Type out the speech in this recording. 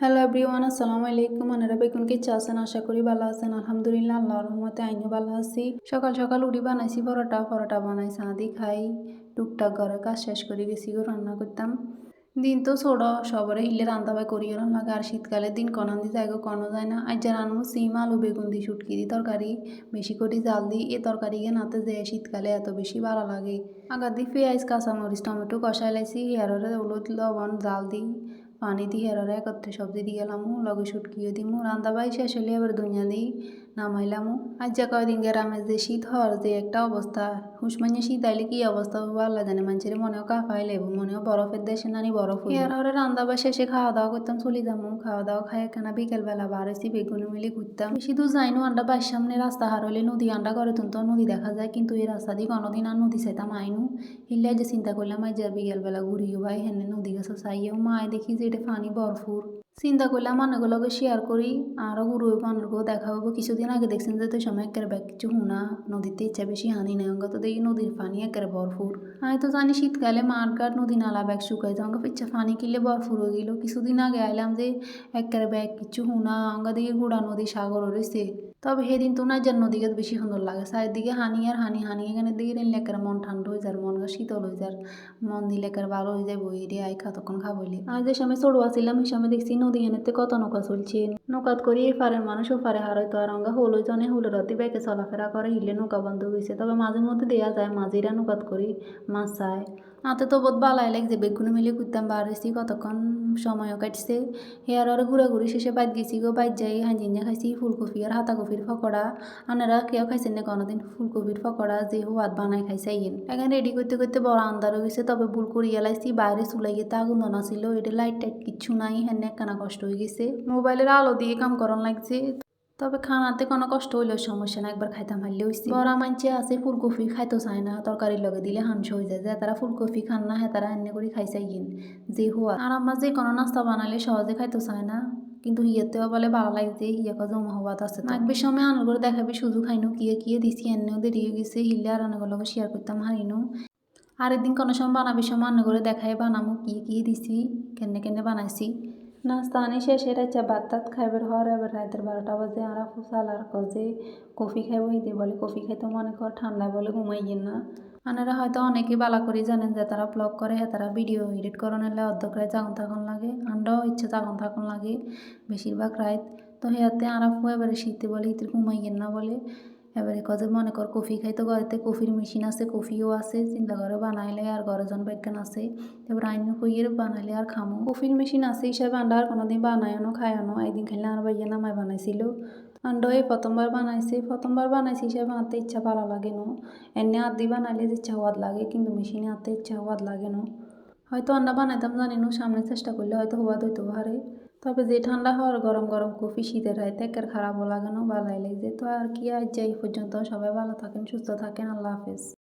Hello everyone আসসালামু আলাইকুম আনারা বেগুন কি আছেন আশা করি ভালো আছেন। আলহামদুলিল্লাহ, আল্লাহর রহমতে আইনও ভালো আছি। সকাল সকাল উঠি বানাইছি পরোটা। পরোটা বানাই, সাদি খাই। টুকটাক ঘরে কাজ শেষ করে গেছি গো, রান্না করতাম। দিন তো ছোট, সবরে হিলে রান্না বাই করিও লাগে আর শীতকালে দিন কনান দি যায় কোনো যায় না। আজ রান্নু সিম, আলু, বেগুন দি, শুটকি দি তরকারি, বেশি করে জাল দি। এ তরকারি গে নাতে যায় শীতকালে এত বেশি ভালো লাগে। আগার দি পেঁয়াজ, কাঁচামরিচ, টমেটো কষাই লাইছি। হেয়ারে হলুদ, লবণ, জাল দি। পানি দিয়ে আর একত্রে সবজি দিয়ে গেলামু লগে শুটকিও দিমু রান্দা বাই শেষ হলে আবার দুনিয়া দিই নামাইলামু আজ যা কয়দিন গ্রামে যে শীত হওয়ার যে একটা অবস্থা হুসমাইনে শীত আইলে কি অবস্থা হব আল্লাহ জানে মানুষের মনেও কাফাই লেবু মনেও বরফের দেশে নানি বরফ আর রান্দা বাই শেষে খাওয়া দাওয়া করতাম চলে যাব খাওয়া দাওয়া খাই একখানা বিকেলবেলা বার হয়েছি বেগুন মিলে ঘুরতাম বেশি দূর যাইনো আন্ডা বাইর সামনে রাস্তা হার হলে নদী আন্ডা করে তো নদী দেখা যায় কিন্তু এই রাস্তা দিয়ে কোনোদিন আর নদী চাইতাম আইনু হিল্লাই যে চিন্তা করলাম আজ বিকেলবেলা ঘুরিও ভাই হেনে নদী গেছে চাইও মায় দেখি যে এটা পানি বরফুর চিন্তা করলাম মানুষগুলোকে শেয়ার করি। আরও গুরু মানুষকেও দেখা হব কিছুদিন আগে দেখছেন যে তো সময় একের ব্যাগ কিছু হুনা, নদীতে ইচ্ছা বেশি হানি নেই। অঙ্গ তো দেখি নদীর পানি একের ভরপুর। আমি তো জানি শীতকালে মাঠ ঘাট, নদী নালা ব্যাগ শুকাই তো অঙ্গ ইচ্ছা পানি কিনলে ভরপুর হয়ে গেল। কিছুদিন আগে আইলাম যে একের ব্যাগ কিছু হুনা অঙ্গ দেখি গুড়া নদী, সাগর রয়েছে। তবে সেদিন তো নাইজার নদীকে বেশি সুন্দর লাগে। চারিদিকে হানি আর হানি হানি। এখানে দিকে লেকের মন ঠান্ডা হয়ে যার মন শীতল হয়ে যার মন দিলে ভালো হয়ে যায় বই দিয়ে আই তখন খাবইলে আর যে সময় ছোট আসছিলাম সেই সময় দেখছি নদী এনেতে কত নৌকা চলছে। নৌকাত করি এই ফারের মানুষ, ও ফারে হারাই তো আর অঙ্গা হলো জনে হলো রাতে ব্যাগে চলাফেরা করে, হিলে নৌকা বন্ধ হয়েছে তবে মাঝে মধ্যে দেওয়া যায়, মাঝিরা নৌকাত করি মাছ চায়। হাতে তো বহুত বালাই লাগছে, বেগুন মিলে করতাম হয়েছি কতক্ষণ সময়ও কাটছে। হেয়ার আর ঘুরাঘুরি শেষে বাইত গেছি গো, বাইত যাই হাঁজিনে খাইছি ফুলকপি আর হাতা কপির ফকড়া আনারা কেউ খাইছেন না কোনোদিন ফুলকপির ফকড়া যে হাত বানাই খাইছে ইয়েন এখন রেডি করতে করতে বড় আন্দার হয়ে গেছে, তবে ভুল করিয়া লাইছি, বাইরে চুলাই গিয়ে তা আগুন ছিল এটা লাইট টাইট কিচ্ছু নাই, হেন একখানা কষ্ট হয়ে গেছে। মোবাইলের আলো দিয়ে কাম করান লাগছে। তবে খানাতে কোনো কষ্ট হইলেও সমস্যা না একবার খাইতাম হারলে হইছে। বড়া মানছে আছে ফুলকপি খাইতো চায় না তরকারির লগে দিলে হামস হয়ে যায় যে তারা ফুলকপি খান না হ্যাঁ তারা এনে করে খাইছে গিন যে হুয়া আর আমার যে কোনো নাস্তা বানালে সহজে খাইতো চায় না কিন্তু হিয়াতেও বলে ভালো লাগছে হিয়াকে জমা হওয়াত আছে মাগবে সময় আনার করে দেখাবি শুধু খাইনো কিয়ে কিয়ে দিছি এনেও দেরি হয়ে গেছে হিলে আর আনার লগে শেয়ার করতাম হারিনো আর একদিন কোনো সময় বানাবি সময় আন্না করে দেখাই বানামো কি কি দিছি কেনে কেনে বানাইছি। নাস্তা আনি শেষে রাইচা ভাত টাত খাইবার হওয়ার এবার রাতের বারোটা বাজে, আর ফুসাল আর কজে কফি খাইব হিতে বলে। কফি খাইতে মনে কর ঠান্ডা বলে ঘুমাই না। আনারা হয়তো অনেকে বালা করে জানেন যে তারা ব্লগ করে হ্যাঁ তারা ভিডিও এডিট করন, এলে অর্ধেকরাই জাগন থাকুন লাগে, আন্ডাও ইচ্ছে জাগন থাকুন লাগে। বেশিরভাগ রাত তো হেয়াতে আরাফু এবারে শীতে বলে ঘুমাই না বলে। এবারে কজে মনে কর, কফি খাইতো ঘরেতে কফির মেশিন আছে, কফিও আছে, চিন্তা করে বানাইলে আর ঘরজন বিজ্ঞান আছে। এবার আইন কইয়ের বানাইলে আর খামো। কফির মেশিন আছে হিসাবে আন্ডা আর কোনোদিন বানায়নো খায়ানো একদিন খাইলে আর ভাইয়া নামাই বানাইছিল। আন্ডা এই প্রথমবার বানাইছে প্রথমবার বানাইছে হিসাবে আনতে ইচ্ছা ভালো লাগে না। এনে আদি বানাইলে ইচ্ছা হওয়ার লাগে, কিন্তু মেশিনে আনতে ইচ্ছা হওয়ার লাগে না। হয়তো আন্ডা বানাইতাম জানি না, সামনে চেষ্টা করলে হয়তো হওয়া দইতো পারে। তবে যে ঠান্ডা হওয়ার গরম গরম কফি শীতের রায় তেকের খারাপও লাগে না, ভালোই লাগছে তো আর কি আজ যাই পর্যন্ত সবাই ভালো থাকেন, সুস্থ থাকেন, আল্লাহ হাফেজ।